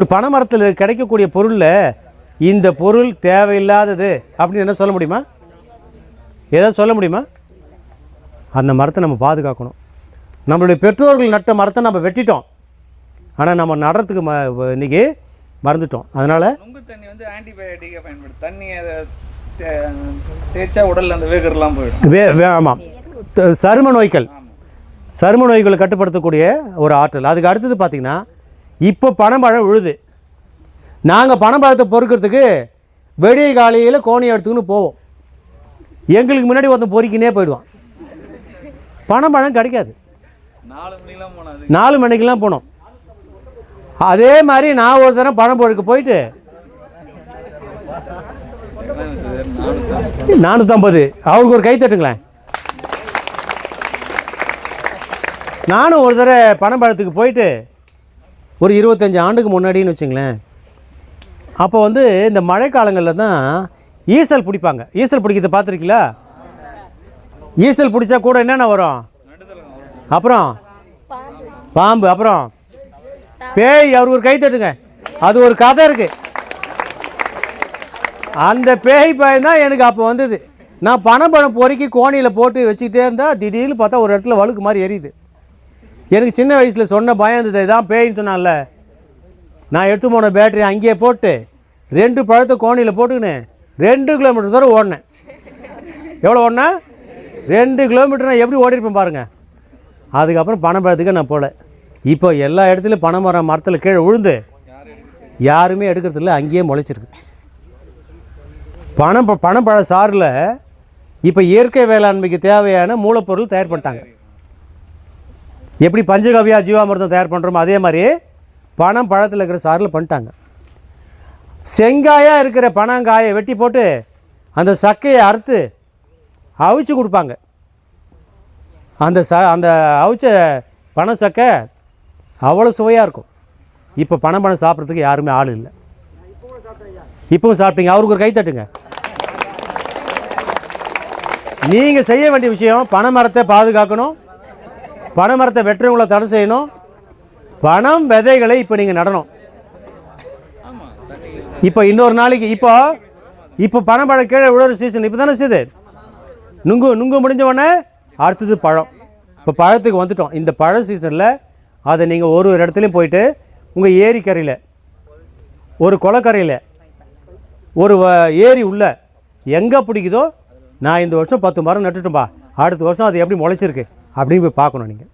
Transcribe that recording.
ஒரு பனைமரத்தில் கிடைக்கக்கூடிய பொருளில் இந்த பொருள் தேவையில்லாதது அப்படின்னு என்ன சொல்ல முடியுமா? ஏதாவது சொல்ல முடியுமா? அந்த மரத்தை நம்ம பாதுகாக்கணும். நம்மளுடைய பெற்றோர்கள் நட்ட மரத்தை நம்ம வெட்டிட்டோம். ஆனால் நம்ம நடுறதுக்கு ம இன்னைக்கு மறந்துட்டோம். அதனால் தண்ணி வந்து ஆன்டிபயோட்டிக்காக பயன்படுது. தண்ணி அதை தேய்ச்சா உடல்ல அந்த வேகர்லாம் போயிடும். வே ஆமாம் சரும நோய்கள். சரும நோய்களை கட்டுப்படுத்தக்கூடிய ஒரு ஆற்றல். அதுக்கு அடுத்தது பார்த்திங்கன்னா இப்போ பனம்பழம் விழுது. நாங்கள் பனம்பழத்தை பொறுக்கிறதுக்கு வெடிய காலையில் கோணி எடுத்துக்கின்னு போவோம். எங்களுக்கு முன்னாடி ஒருத்தன் பொறிக்கினே போயிடுவான். பனம்பழம் கிடைக்காது. நாலு மணிக்கெல்லாம் போனோம். அதே மாதிரி நான் ஒரு தரம் பழம் பொறுக்க போயிட்டு நானூற்றம்பது அவருக்கு ஒரு கை தட்டுங்களேன். நானும் ஒரு தடவை பனம்பழத்துக்கு போயிட்டு ஒரு இருபத்தஞ்சி ஆண்டுக்கு முன்னாடின்னு வச்சுங்களேன். அப்போ வந்து இந்த மழைக்காலங்களில் தான் ஈசல் பிடிப்பாங்க. ஈசல் பிடிக்கிறத பார்த்துருக்கீங்களா? ஈசல் பிடிச்சா கூட என்னென்ன வரும்? அப்புறம் பாம்பு அப்புறம் பேய் அவர் ஒரு கை தட்டுங்க. அது ஒரு கதை இருக்குது அந்த பேய் பயம் தான் எனக்கு அப்போ வந்தது. நான் பணம் பொறுக்கி கோணியில் போட்டு வச்சுக்கிட்டே இருந்தால் திடீர்னு பார்த்தா ஒரு இடத்துல வழுக்கு மாதிரி எரியுது. எனக்கு சின்ன வயசில் சொன்ன பயம் இருந்தது இதான் பேயின்னு சொன்னான்ல. நான் எடுத்து போன பேட்டரி அங்கேயே போட்டு ரெண்டு பழத்தை கோணியில் போட்டுக்கின்னு. ரெண்டு கிலோமீட்டர் தூரம் ஓடினேன். எவ்வளோ ஓடினேன் ரெண்டு கிலோமீட்டர். நான் எப்படி ஓடிருப்பேன் பாருங்கள் அதுக்கப்புறம் பனைப்பழத்துக்கு நான் போகல இப்போ எல்லா இடத்துலையும் பனை மரம் மரத்தில் கீழே விழுந்து யாருமே எடுக்கிறதில்ல அங்கேயே முளைச்சிருக்கு. பணம் பணம் பழ சாரில் இப்போ இயற்கை வேளாண்மைக்கு தேவையான மூலப்பொருள் தயார் பண்ணிட்டாங்க. எப்படி பஞ்சகவ்யா ஜீவாமிர்தம் தயார் பண்ணுறோமோ அதே மாதிரி பனம் பழத்தில் இருக்கிற சாரில் பண்ணிட்டாங்க. செங்காயாக இருக்கிற பனங்காயை வெட்டி போட்டு அந்த சக்கையை அறுத்து அவிச்சு கொடுப்பாங்க. அந்த ச அந்த அவிச்ச பண சக்கை அவ்வளோ சுவையாக இருக்கும். இப்போ பணம் பணம் சாப்பிட்றதுக்கு யாருமே ஆள் இல்லை. இப்பவும் சாப்பிட்டீங்க. அவருக்கு ஒரு கை தட்டுங்க. நீங்கள் செய்ய வேண்டிய விஷயம் பனை மரத்தை பாதுகாக்கணும். பனை மரத்தை வெட்டுறவங்கள தடை செய்யணும். பணம் விதைகளை இப்போ நீங்கள் நடணும். இப்போ இன்னொரு நாளைக்கு இப்போ இப்போ பனம்பழம் கீழே விழுற சீசன் இப்போ தானே செய்யுது நுங்கு நுங்கு முடிஞ்ச உடனே அடுத்தது பழம். இப்போ பழத்துக்கு வந்துட்டோம். இந்த பழ சீசனில் அதை நீங்கள் ஒரு ஒரு இடத்துலையும் போயிட்டு உங்கள் ஏரிக்கரையில் ஒரு குளக்கரையில் ஒரு வ- ஏரி உள்ள எங்கே பிடிக்குதோ நான் இந்த வருஷம் பத்து மரம் நட்டுட்டோம்பா அடுத்த வருஷம் அது எப்படி முளைச்சிருக்கு? அப்படின்னு போய் பார்க்கணும் நீங்கள்